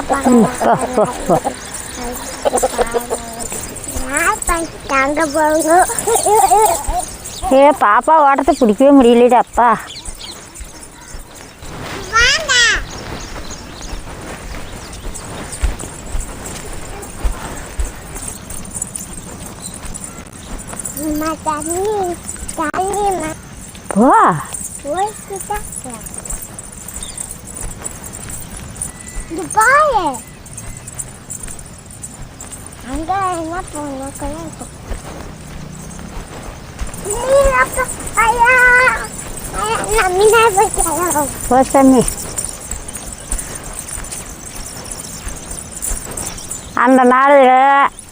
ம், போ போ போ அங்க போங்க ஏ பாப்பா ஓட்டத்தை பிடிக்கவே முடியலடா அப்பா அம்மா தண்ணி தண்ணிம்மா போ போய்கிட்டா இது பாரு. அங்க என்ன போன ஐயா அந்த நாள்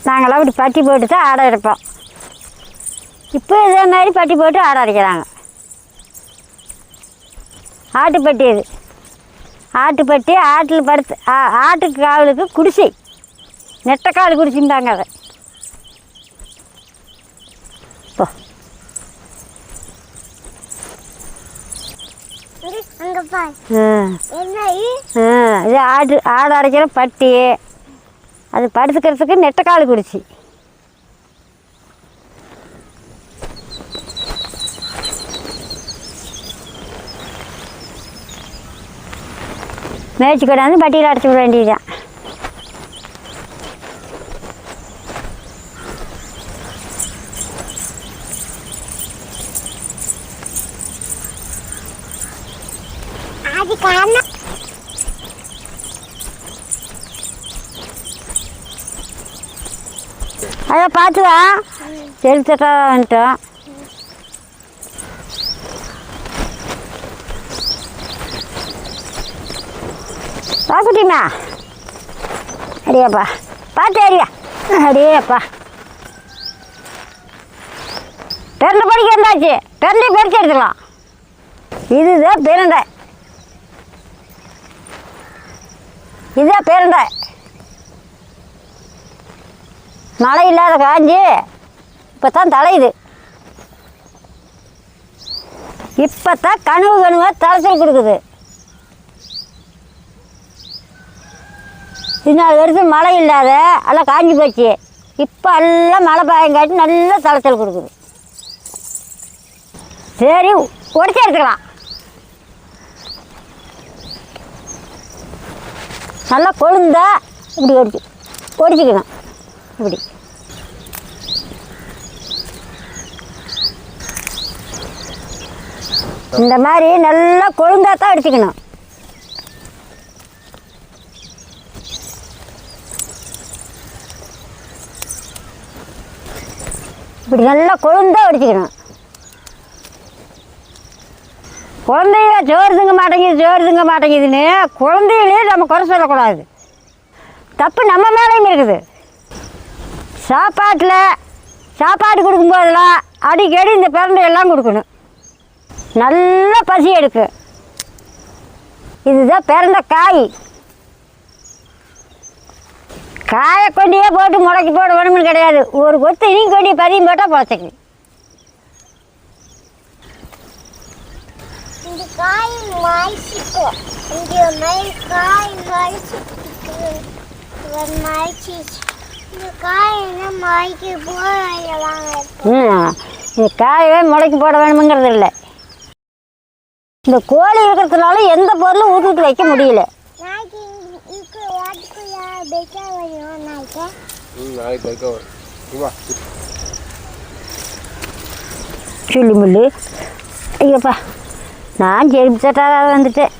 நாங்களாம் இப்படி பட்டி போட்டு தான் ஆடை இருப்போம். இப்போ இதே மாதிரி பட்டி போட்டு ஆடை அடிக்கிறாங்க. ஆட்டுப்பட்டி இது. ஆட்டுப்பட்டி ஆட்டில் படுத்து ஆ- ஆட்டுக்கு காவலுக்கு குடிசை. நெட்டக்கால் குடிச்சுட்டாங்க அதை போ. அங்க பாரு. ம் என்ன ஆ, இது ஆடு ஆடு அடைக்கிற பட்டி. அது படுத்துக்கிறதுக்கு நெட்டக்கால் குடிச்சு. மேய்ச்சி கொண்டாந்து பட்டியில் அடைச்சி விட வேண்டியதுதான். அது காரணம் அதை பார்த்துட்டீங்களா அடியாப்பா. பார்த்து அடியா அடியேப்பா. பெரண்டை படிக்க இருந்தாச்சு பெரண்டை பறிச்சு எடுத்துக்கலாம். இதுதான் பெரண்டை இதுதான் பெரண்டை மழை இல்லாத காஞ்சி இப்போ தான் தலையுது. இப்போ தான் கனவு கனவாக தலைச்சல் கொடுக்குது. இன்னொரு வருஷம் மழை இல்லாத எல்லாம் காஞ்சி போச்சு. இப்போ எல்லாம் மழை பாயங்காட்டி நல்லா தளத்தல் கொடுக்குது. சரி உடச்சி எடுத்துக்கலாம். நல்லா கொழுந்தா இப்படி ஒடிச்சு ஒடிச்சிக்கணும். இப்படி. இந்த மாதிரி நல்லா கொழுந்தா தான் அடிச்சுக்கணும் இப்படி நல்லா கொழுந்தா அடிச்சுக்கணும் குழந்தைய சோறு திங்க மாட்டேங்குது சோறு திங்க மாட்டேங்குதுன்னு குழந்தைகளே நம்ம குறை சொல்லக்கூடாது. தப்பு நம்ம மேலேயும் இருக்குது. சாப்பாட்டில் சாப்பாடு கொடுக்கும்போதெல்லாம் அடிக்கடி இந்த பிறந்த எல்லாம் கொடுக்கணும். நல்ல பசி எடுக்கும். இதுதான் பிறந்த காய். காயை கொண்டியே போட்டு முளைக்கி போட வேணும்னு கிடையாது. ஒரு கொத்து இனி கொண்டி பதியம் போட்டால் இந்த காயவே முளைக்கி போட வேணுங்கிறது இல்லை. இந்த கோழி இருக்கிறதுனால எந்த பொருளும் ஊற்றி விட்டு வைக்க முடியல. வாட்டுக்குள்ள பெக்கா வரும் ம் நாளைக்கு வரும் வா சொல்லி முள்ளு ஐயோப்பா நான் செருப்பு சட்டாக வந்துட்டேன்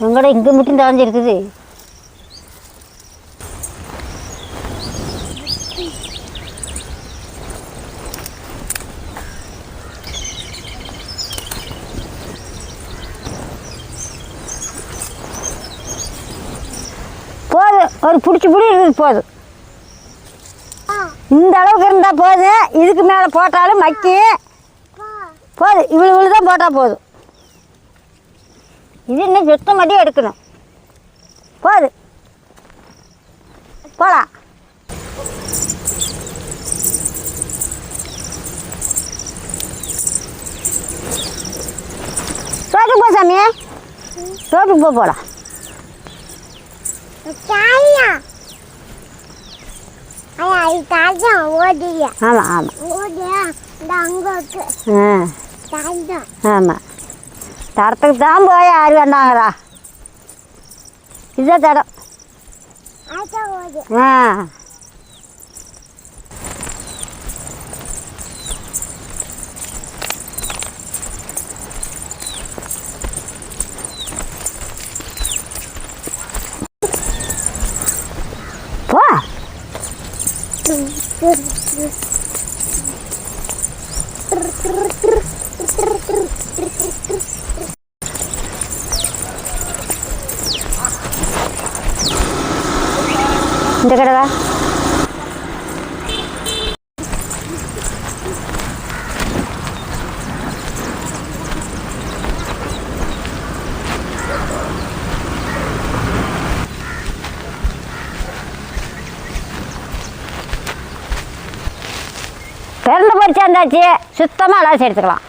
உங்களோட இங்கே மட்டும் தாழ்ந்துருக்குது ஒரு பிடிச்சி பிடி இருக்குது போதும் இந்த அளவுக்கு இருந்தால் போதும் இதுக்கு மேலே போட்டாலும் மக்கி போதும் இவ்வளோ இவ்வளோ தான் போட்டால் போதும் இது இன்னும் சுத்தம் மட்டும் எடுக்கணும். போதும் போகலாம் சோட்டுக்கு போ சாமி. தோட்டு போ போகலாம் தாயா ஐயா இது தாஜா ஓடியா ஆமாம் ஆமாம் ஆமாம் தடத்துக்கு தான் போய் யார் வேண்டாங்களா இதுதான் தடம் ஆ போ இந்த கடவா பிறந்து பொறிச்சு வந்தாச்சு சுத்தமாக அலாசி எடுத்துக்கலாம்.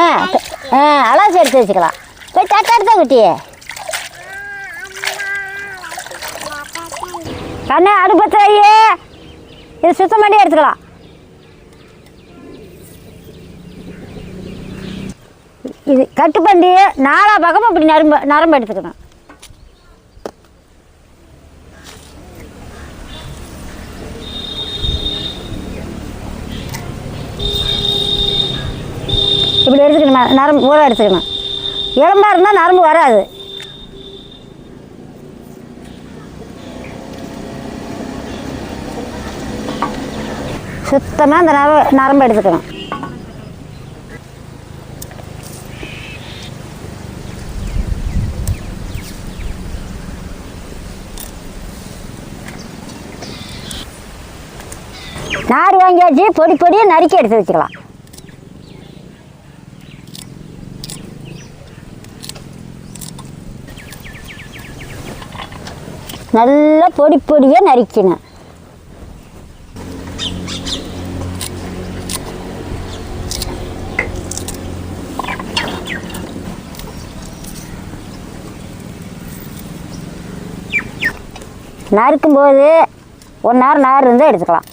ஆ ஆ அலாசி எடுத்து வச்சுக்கலாம். போய் தட்டை எடுத்தா குட்டியே கண்ணு அடுப்பத்து இது சுத்தம் பண்ணி எடுத்துக்கலாம். இது கட்டு பண்ணி நாலா பக்கமும் இப்படி நரம்பு நரம்பு எடுத்துக்கணும். இப்படி எடுத்துக்கணுமா? நரம்பு ஊற எடுத்துக்கணும். எலும்பா இருந்தால் நரம்பு வராது. சுத்தமாக அந்த நரம்பு நரம்பு எடுத்துக்கணும். நார் வாங்கியாச்சு பொடி பொடியாக நறுக்கி எடுத்து வச்சுக்கலாம். நல்லா பொடி பொடியாக நறுக்கணும் நறுக்கும்போது ஒன் ஹவர் நார் இருந்தால் எடுத்துக்கலாம்.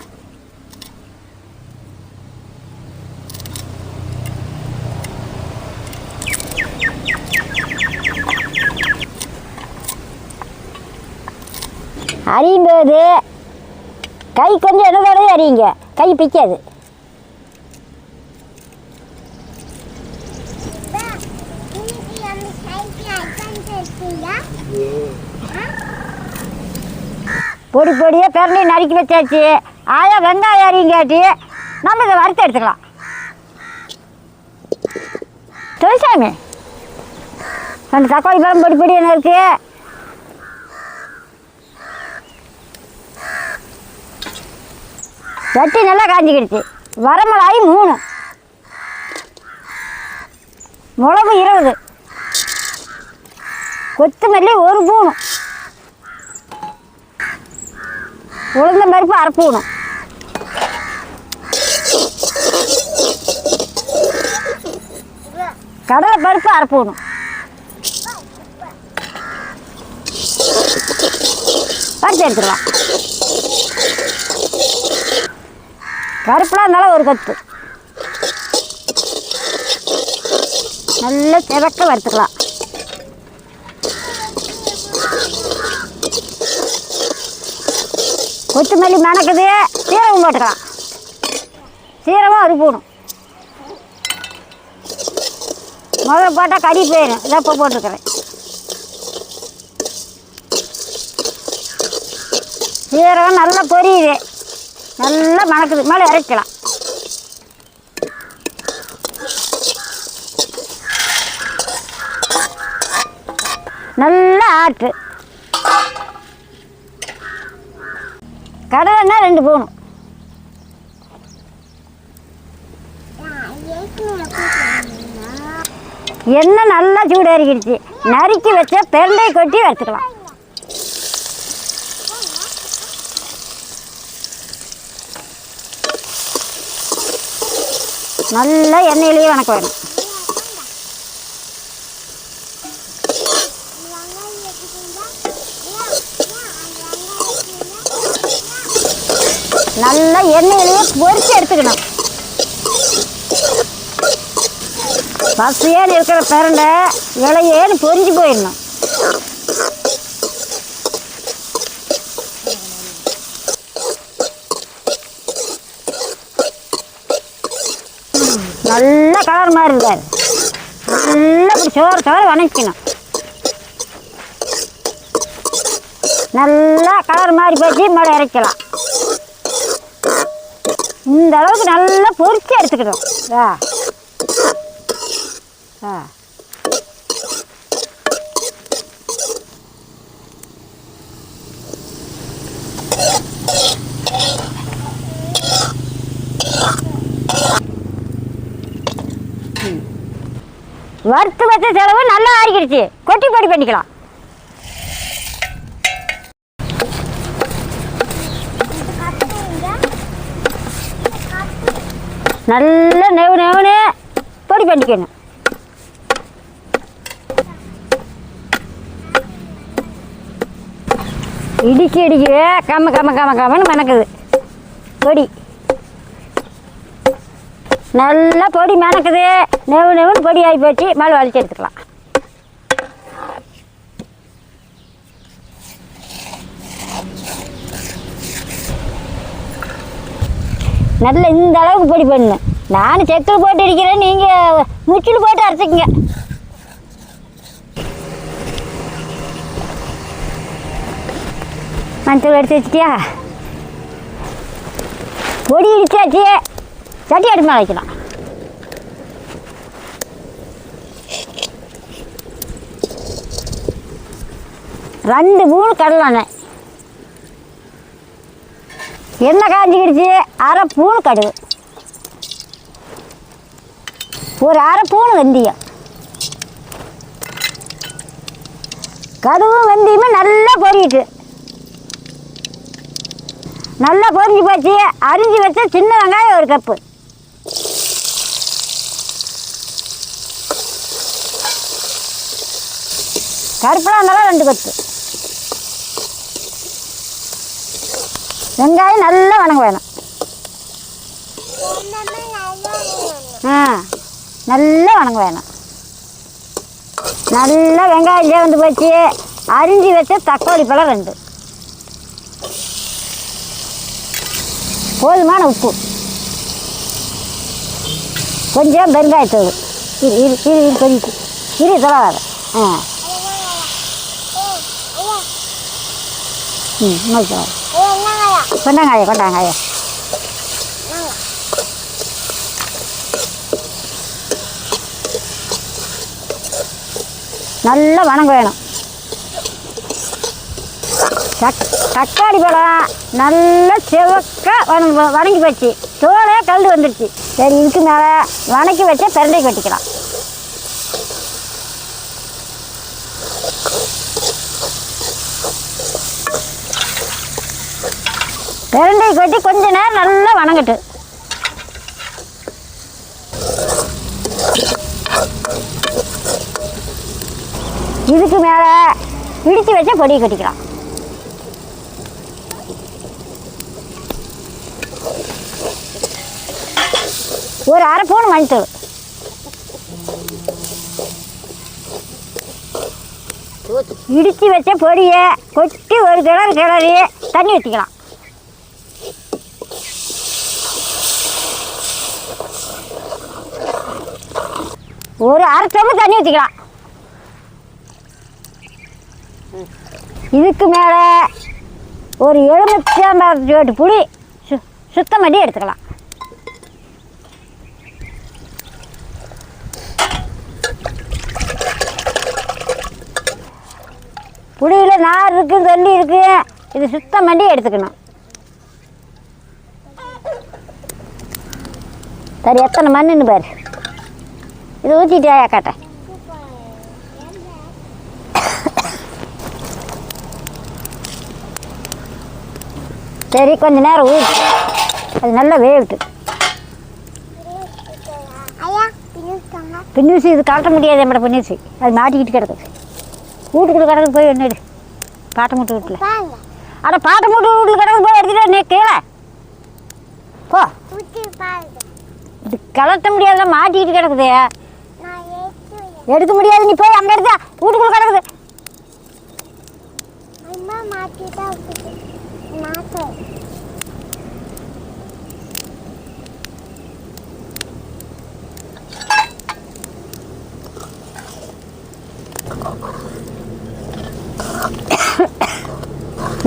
அரியும் போது கை கொஞ்சம் என்னதோடய அறியுங்க கை பிக்காது. பொடி பொடியாக பிறண்டி நறுக்கி வச்சாச்சு. ஆயா வெங்காயம் அரியுங்காட்டி. நம்ம இதை வறுத்து எடுத்துக்கலாம். தொழிற்சாமி அந்த தக்காளி பழம் பொடி பொடி என்ன இருக்குது வட்டி நல்லா காஞ்சிக்கிடுச்சு. வரமிளாயி மூணு. மிளகு இருபது. கொத்தமல்லி ஒரு பூணு. உளுந்த பருப்பு அரை பூணு. கடலை பருப்பு அரை பூணு. வறுத்து கருப்பெலாம் இருந்தாலும் ஒரு கத்து. நல்லா சிவக்க வறுத்துக்கலாம். கொத்தமல்லி மணக்குது சீரகம் போட்டுக்கலாம். சீரகம் அறுப்பணும் முதல்ல போட்டால் கறி போயிடும் இதை இப்போ போட்டுருக்குறேன். சீரகம் நல்லா பொரியுது. நல்லா மணக்குது. மேலே இறக்கலாம். நல்லா ஆட்டு. கடலைன்னா ரெண்டு போகணும். எண்ணெய் நல்லா சூடாரிக்கிடுச்சு நறுக்கி வச்சா பெருண்டை கொட்டி வறுத்துக்கலாம். நல்லா எண்ணெயிலேயே வணக்க வேணும். நல்லா எண்ணெயிலேயே பொறிச்சு எடுத்துக்கணும். பசியேன்னு இருக்கிற பிரண்டை இலையேன்னு பொரிஞ்சு போயிடணும் நல்ல கலர் மாதிரி இருக்காரு நல்லா இப்படி சோறு சோறு வணக்கணும் நல்லா கலர் மாதிரி போச்சு மேலே இறக்கலாம். இந்த அளவுக்கு நல்லா பொறிச்சு எடுத்துக்கணும். ஆ ஆ வறுத்து வச்ச செலவு நல்லா ஆறிக்கிடுச்சு. கொட்டி பொடி பண்ணிக்கலாம். நல்லா நெவு நெவுன்னு பொடி பண்ணிக்கணும். இடிச்சு இடிச்சு கம்ம கம்ம கம்ம கம்மன்னு மணக்குது பொடி. நல்லா பொடி மணக்குது நெவு நெவுன்னு பொடி ஆகி போச்சு. மேலே வலிச்சு எடுத்துக்கலாம். நல்ல இந்த அளவுக்கு பொடி பண்ணணும் நான் செக்கில் போட்டு அடிக்கிறேன். நீங்கள் முச்சில் போட்டு அரைச்சிக்கங்க. மஞ்சள் எடுத்து வச்சிட்டியா? பொடி இடிச்சாச்சு. சட்டி அடுப்பு மேலே வைக்கலாம் ரெண்டு மூணு கடலை எண்ணெய். எண்ணெய் காஞ்சிக்கிடுச்சு அரை பூணு கடுகு. ஒரு அரை பூணு வெந்தயம். கடுகும் வெந்தயமும் நல்லா பொரியிட்டு நல்லா பொரிஞ்சு போச்சு. அரிஞ்சு வச்ச சின்ன வெங்காயம் ஒரு கப்பு. கருப்பலாங்கெல்லாம் ரெண்டு கொத்து வெங்காயம் நல்லா வணங்க வேணும் ஆ நல்லா வணங்க வேணும் நல்லா வெங்காயம் சேர்ந்து போச்சு அரிஞ்சு வச்ச தக்காளி பழம் ரெண்டு போதுமான உப்பு கொஞ்சம் பெருங்காயத்தூள் இரு இரு இரு இரு கொதிச்சு இரு தொலைவாத ஆ ம் இன்னொரு கொண்டாங்காய கொண்டாங்காய நல்லா வணங்க வேணும். தக் தக்காளி பழம் நல்லா செவக்க வணங்க போச்சு. தோலே கலந்து வந்துடுச்சு சரி இதுக்கு மேலே வணக்கி வச்ச பிரண்டை கட்டிக்கலாம். பிரண்டை கொட்டி கொஞ்ச நேரம் நல்லா வணங்கட்டு. இதுக்கு மேலே இடித்து வச்ச பொடியை கட்டிக்கலாம். ஒரு அரை பவுன் மஞ்சள் இடித்து வச்ச பொடியை கொட்டி ஒரு கிளறு கிளறி தண்ணி ஊற்றிக்கலாம் ஒரு அரை டம்ளர் தண்ணி ஊற்றிக்கலாம் இதுக்கு மேலே ஒரு எலுமிச்சம்பழத்து புளி சு சுத்தம் பண்ணி எடுத்துக்கலாம். புளியில் நார் இருக்குது தள்ளி இருக்கு. இது சுத்தம் பண்ணி எடுத்துக்கணும். சரி எத்தனை மண்ணுன்னு பாரு. இது ஊற்றிட்டியா காட்ட சரி கொஞ்ச நேரம் ஊற்றி அது நல்லா வேவிட்டு பின்னூசி இது கலட்ட முடியாது நம்மளோட பின்னூசி அது மாட்டிக்கிட்டு கிடக்குது வீட்டுக்குள்ள கிடக்குது போய் என்னடு பாட்டை மூட்டு வீட்டில் அட பாட்டை மூட்டு வீட்டில் கிடக்குது போய் எடுத்துட்டு நீ கீழே போ இது கலட்ட முடியாதுல மாட்டிக்கிட்டு கிடக்குது எடுக்க முடியாது. நீ போய் அங்கே எடுத்தா வீட்டுக்குள்ள கிடக்குது அம்மா தான் மாற்றேன்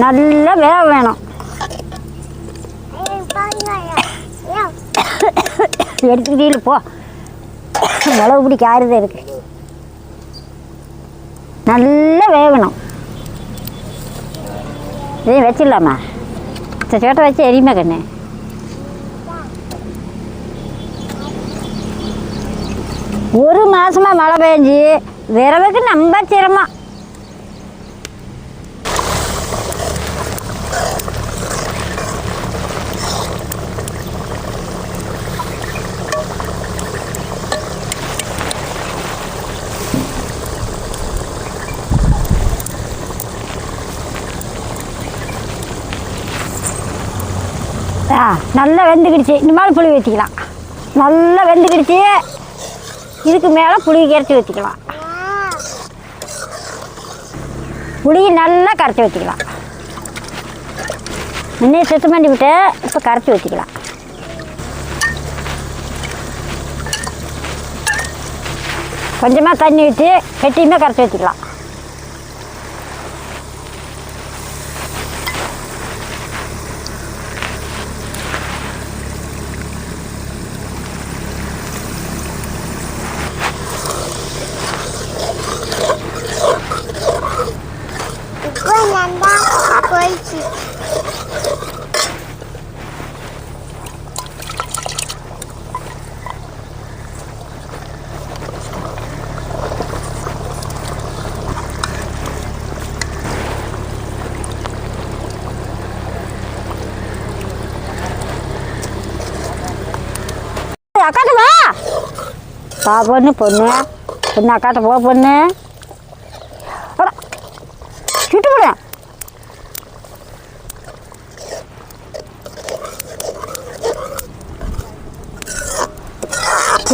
நல்லா வேக வேணும். எடுத்துக்கிட்டே போ. மிளகு பிடி காருதே இருக்கு. நல்லா வேகணும். இதையும் வச்சிடலாமா? இந்த சேட்டை வச்சு எரியுமா கண்ணு? ஒரு மாதமாக மழை பெஞ்சு விரவுக்கு நம்ம சிரமம். நல்லா வெந்துக்கிடுச்சு. இந்த மாதிரி புளி ஊற்றிக்கலாம் நல்லா வெந்துக்கிடுச்சு. இதுக்கு மேலே புளி கரைச்சி ஊற்றிக்கலாம் புளியை நல்லா கரைச்சி ஊற்றிக்கலாம் முன்னே சுத்தம் பண்ணி விட்டு இப்போ கரைச்சி ஊற்றிக்கலாம் கொஞ்சமாக தண்ணி ஊற்றி கெட்டியுமே கரைச்சி ஊற்றிக்கலாம் இப்போ நல்லா போயிடுச்சு அக்காட்ட வா. வா பொண்ணு பொண்ணு. பொண்ணு அக்காட்ட போ பொண்ணு. சுட்டு போட.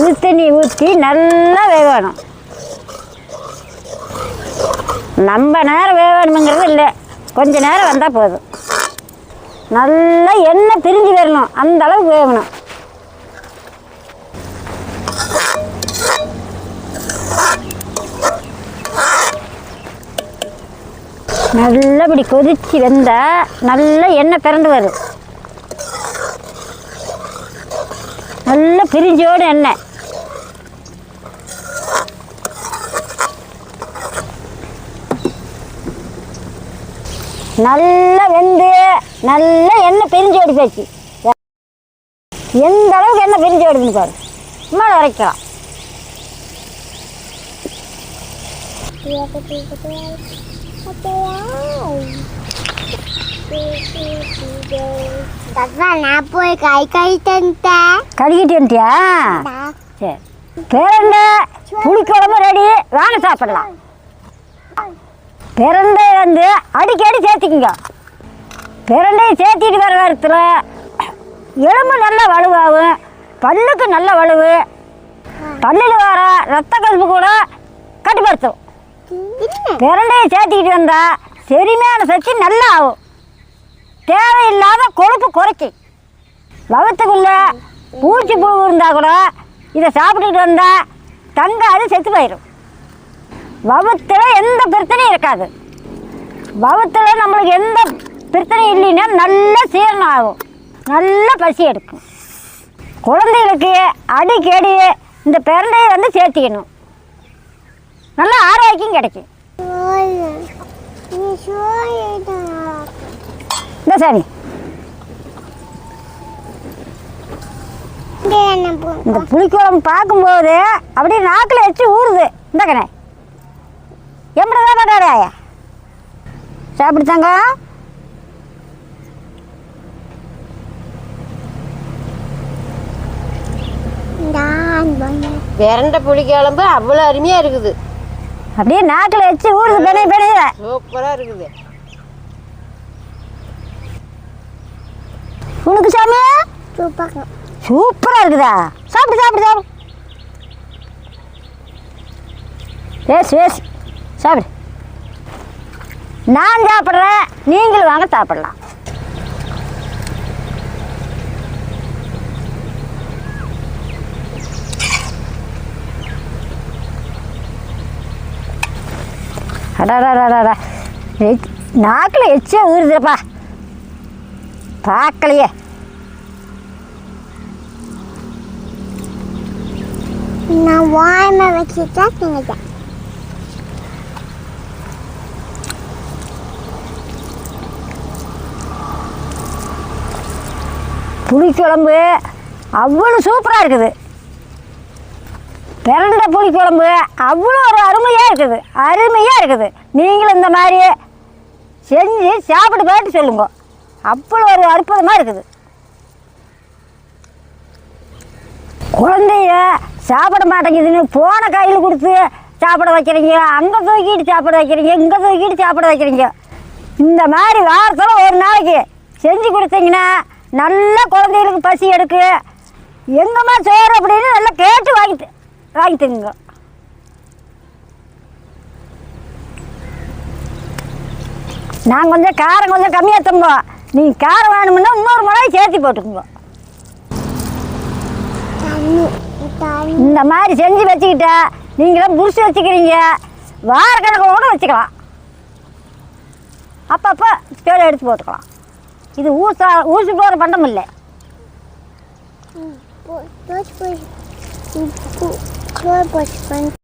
ஊத்தண்ணி தண்ணி ஊற்றி நல்லா வேகணும். நம்ம நேரம் வேகணுங்கிறது இல்லை. கொஞ்ச நேரம் வந்தால் போதும். நல்லா எண்ணெய் பிரிஞ்சு வரணும். அந்த அளவுக்கு வேகணும். நல்லபடி கொதிச்சு வெந்த நல்ல எண்ணெய் பிறண்டு வரும் நல்ல பிரிஞ்சோடு எண்ணெய். நல்லா வெந்து நல்ல எண்ணெய் பிரிஞ்சு ஓடி போச்சு. எந்த அளவுக்கு எண்ணெய் பிரிஞ்சு ஓடுதுன்னு பாரு. சும்மா வரைக்கலாம் நான் போய் கை கை தந்தேன் கழுகிட்டு வந்துட்டியா சரி. பிரண்ட புளிக்குழம்பு ரெடி வாங்க சாப்பிடலாம். பிரண்டை வந்து அடிக்கடி சேர்த்திக்குங்க. பிரண்டையை சேர்த்திட்டு வர நேரத்தில் எலும்பு நல்ல வலுவாகும். பல்லுக்கு நல்ல வலுவு. பல்லில் வர ரத்த கல்பு கூட கட்டுப்படுத்தும். பிரண்டையை சேர்த்திக்கிட்டு வந்தால் செரிமையான சக்தி நல்லா ஆகும் தேவையில்லாத கொழுப்பு குறைச்சி வகுத்துக்குள்ள பூச்சி புழு இருந்தால் கூட இதை சாப்பிட்டுட்டு வந்தால் தங்காது செத்து போயிடும் வகுத்தில் எந்த பிரச்சனையும் இருக்காது. வகுத்தில் நம்மளுக்கு எந்த பிரச்சனையும் இல்லைன்னா நல்ல சீரணம் ஆகும். நல்ல பசி எடுக்கும். குழந்தைகளுக்கு அடிக்கடி இந்த பிறண்டையை வந்து சேர்த்திக்கணும். நல்ல ஆரோக்கியம் கிடைக்கும். இந்த போ இந்த புளிக்குழம்பு பார்க்கும்போது அப்படியே நாக்கில் வச்சு ஊறுது. இந்த கண்ணே. எப்படி தான் பண்ணாராயா சாப்பிடுத்தாங்க இந்த நான் பண்ணேன் விரண்ட புளிக்குழம்பு அவ்வளோ அருமையாக இருக்குது. அப்படியே நாக்கில் வச்சு ஊறுது பெணைய பெணைய சூப்பராக இருக்குது. உனக்கு சாமி? சூப்பாங்க சூப்பராக இருக்குதா? சாப்பிடு சாப்பிடு சாப்பிடு. வேஸ் வேஸ் சாப்பிடு. நான் சாப்பிட்றேன் நீங்களும் வாங்க சாப்பிடலாம். அடாடாடாடா நாக்கில் எச்சே ஊறுதுப்பா பார்க்கலையே நான் வாய்மை வச்சுட்டா தின்னுட்டேன் புளிக்குழம்பு. அவ்வளோ சூப்பராக இருக்குது. பிறண்ட புளிக்குழம்பு அவ்வளோ ஒரு அருமையாக இருக்குது. அருமையாக இருக்குது. நீங்களும் இந்த மாதிரி செஞ்சு சாப்பிட்டு பார்த்து சொல்லுங்க. அவ்வளோ ஒரு அற்புதமாக இருக்குது. குழந்தைய சாப்பிட மாட்டேங்குதுன்னு போன கையில் கொடுத்து சாப்பிட வைக்கிறீங்க அங்கே தூக்கிட்டு சாப்பிட வைக்கிறீங்க இங்கே தூக்கிட்டு சாப்பிட வைக்கிறீங்க. இந்த மாதிரி வாரத்தில் ஒரு நாளைக்கு செஞ்சு கொடுத்தீங்கன்னா நல்லா குழந்தைகளுக்கு பசி எடுக்கு. எங்கம்மா சோறு அப்படின்னு நல்லா கேட்டு வாங்கிட்டு வாங்கிட்டுங்க நான் கொஞ்சம் காரம் கொஞ்சம் கம்மியாக தம்போம் நீ காரம் வேணுமுன்னா இன்னொரு மிளகாய் சேர்த்து போட்டுக்குங்க. இந்த மாதிரி செஞ்சு வச்சுக்கிட்டா நீங்களும் புடிச்சு வச்சுக்கிறீங்க. வாரக்கணக்கில் கூட வச்சுக்கலாம். அப்பப்போ தேவை எடுத்து போட்டுக்கலாம். இது ஊசா ஊசி போகிற பண்டம் இல்லை போச்சு போச்சு போச்சு போச்சு போச்சு